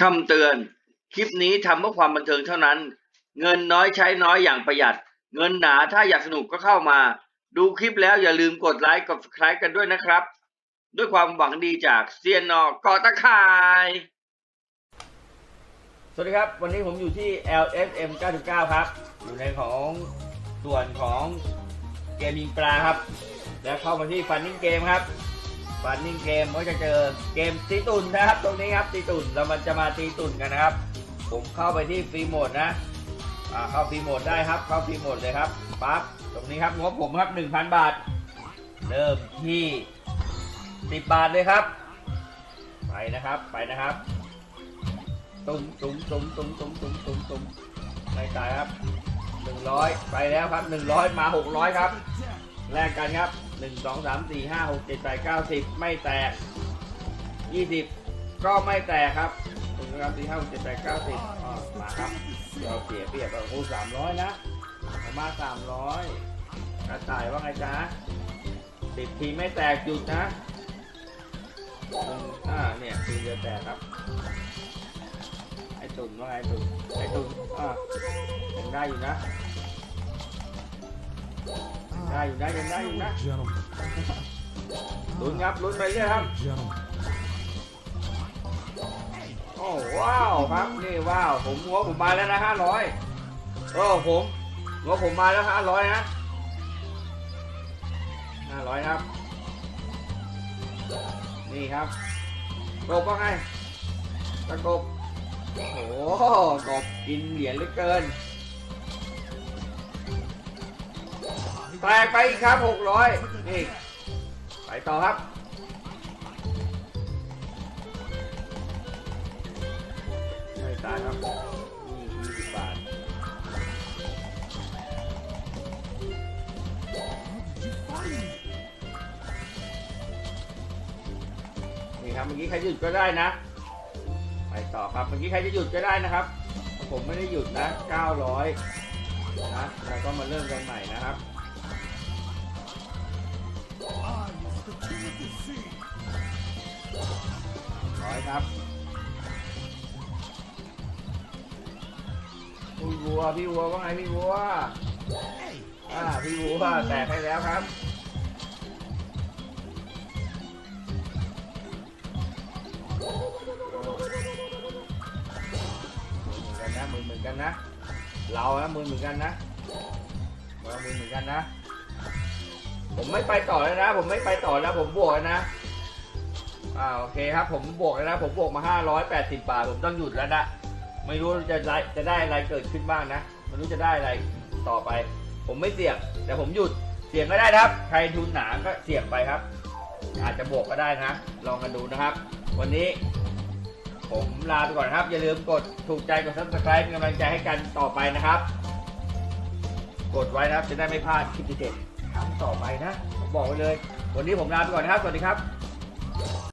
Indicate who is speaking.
Speaker 1: คำเตือน คลิปนี้ทำเพื่อความบันเทิงเท่านั้น เงินน้อยใช้น้อยอย่างประหยัด เงินหนาถ้าอยากสนุกก็เข้ามา ดูคลิปแล้วอย่าลืมกดไลค์กด subscribe กันด้วยนะครับ ด้วยความหวังดีจากเซียนนอกอตะคาย สวัสดีครับ วันนี้ผมอยู่ที่ LFM 99 ครับ อยู่ในของส่วนของเกมยิงปลาครับ แล้วเข้ามาที่ฟันนิ่งเกมครับ ฟันนิ่งเกมก็จะเจอเกมตีตุนนะครับ ตรงนี้ครับตีตุนเรามันจะมาตีตุนกันนะครับ ผมเข้าไปที่ฟรีโหมดนะอ่าเข้าฟรีโหมดได้ครับ เข้าฟรีโหมดเลยครับปั๊บตรงนี้ครับงบผมครับ 1,000 บาท เริ่มที่10บาทเลยครับ ไปนะครับไปนะครับตุ้มตุ้มตุ้มตุ้มตุ้มตุ้มตุ้มตุ้มไม่ตายครับ 100 ไปแล้วครับ 100 มา 600 ครับ แลกกันครับ 1 2 3 4 5 6 7 8 9 10 ไม่แตก 20 ก็ไม่แตกครับ1 2 3 4 5 6 7 8 9 10อ่ามาครับเดี๋ยวเสียเปรียบโอ้โห300นะเอามา300กระต่ายว่าไงจ๊ะ10ทีไม่แตกหยุดนะอ่าเนี่ยทีเดียวแตกครับ ไอตุ่นว่าไงตุ่นไอตุ่นอ่ายังได้อยู่นะ อยู่นะยังได้อยู่นะลุ้นครับลุ้นไปเรื่อยครับโอ้ว้าวครับนี่ว้าวผมงบผมมาแล้วนะห้าร้อยโอ้ผมงบผมมาแล้วห้าร้อยนะห้าร้อยครับ นี่ครับกบว่าไงตะกบโอ้โหกบกินเหรียญเหลือเกิน แตกไปอีกครับหกร้อยนี่ ไปต่อครับไม่ตายครับนี่ยี่สิบบาทนี่ครับเมื่อกี้ใครหยุดก็ได้นะ ไปต่อครับเมื่อกี้ใครจะหยุดก็ได้นะครับ ผมไม่ได้หยุดนะ 900นะแล้วก็มาเริ่มกันใหม่นะครับ ร้อยครับพี่วัวพี่วัวว่าไงพี่วัวอ่าพี่วัวแตกให้แล้วครับเหมือนกันนะมือเหมือนกันนะ เรานะมือเหมือนกันนะเรามือเหมือนกันนะ ผมไม่ไปต่อแล้วนะ ผมไม่ไปต่อแล้วผมบวกนะ อ่าโอเคครับ ผมบวกแล้วนะผมบวกมา 580 บาท ผมต้องหยุดแล้วนะ ไม่รู้จะได้จะได้อะไรเกิดขึ้นบ้างนะไม่รู้จะได้อะไรต่อไป ผมไม่เสี่ยงแต่ผมหยุดเสี่ยงก็ได้ครับ ใครทุนหนาก็เสี่ยงไปครับ อาจจะบวกก็ได้นะ ลองกันดูนะครับ วันนี้ ผมลาไปก่อนครับ อย่าลืมกดถูกใจกด subscribe เป็นกำลังใจให้กันต่อไปนะครับ กดไว้นะครับจะได้ไม่พลาดคลิปเด็ดๆครั้งต่อไปนะผมบอกไว้เลย วันนี้ผมลาไปก่อนนะครับ สวัสดีครับ